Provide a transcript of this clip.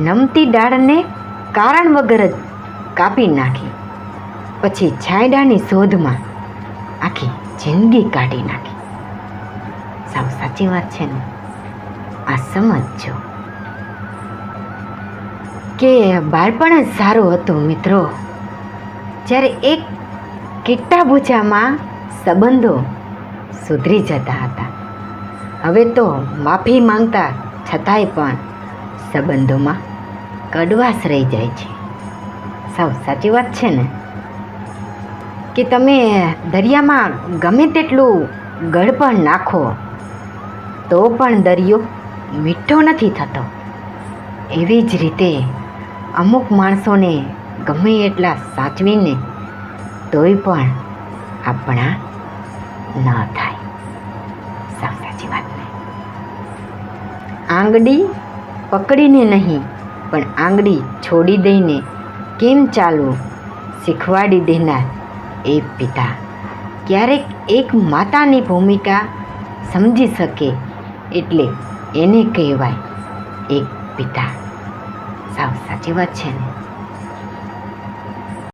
નમતી ડાળને કારણ વગર જ કાપી નાખી. પછી છાંયડાની શોધમાં આખી જિંદગી કાઢી નાખી. સાવ સાચી વાત છે ને? આ સમજજો. કે બાળપણ જ સારું હતું મિત્રો. જ્યારે એક કિટ્ટા બુચામાં સંબંધો સુધરી જતા હતા. હવે તો માફી માંગતા છતાંય પણ સંબંધોમાં કડવાશ રહી જાય છે. સાવ સાચી વાત છે ને? કે તમે દરિયામાં ગમે તેટલું ગળપણ નાખો, તો પણ દરિયો મીઠો નથી થતો. એવી જ રીતે અમુક માણસોને ગમે એટલા સાચવીને તોય પણ આપણા ન થાય. સાવ સાચી વાત નહીં આંગળી પકડીને નહીં, પણ આંગળી છોડી દઈને કેમ ચાલવું શીખવાડી દેનાર એ પિતા. ક્યારેક એક માતાની ભૂમિકા સમજી શકે એટલે એને કહેવાય એક પિતા. સાવ સાચી વાત છે ને?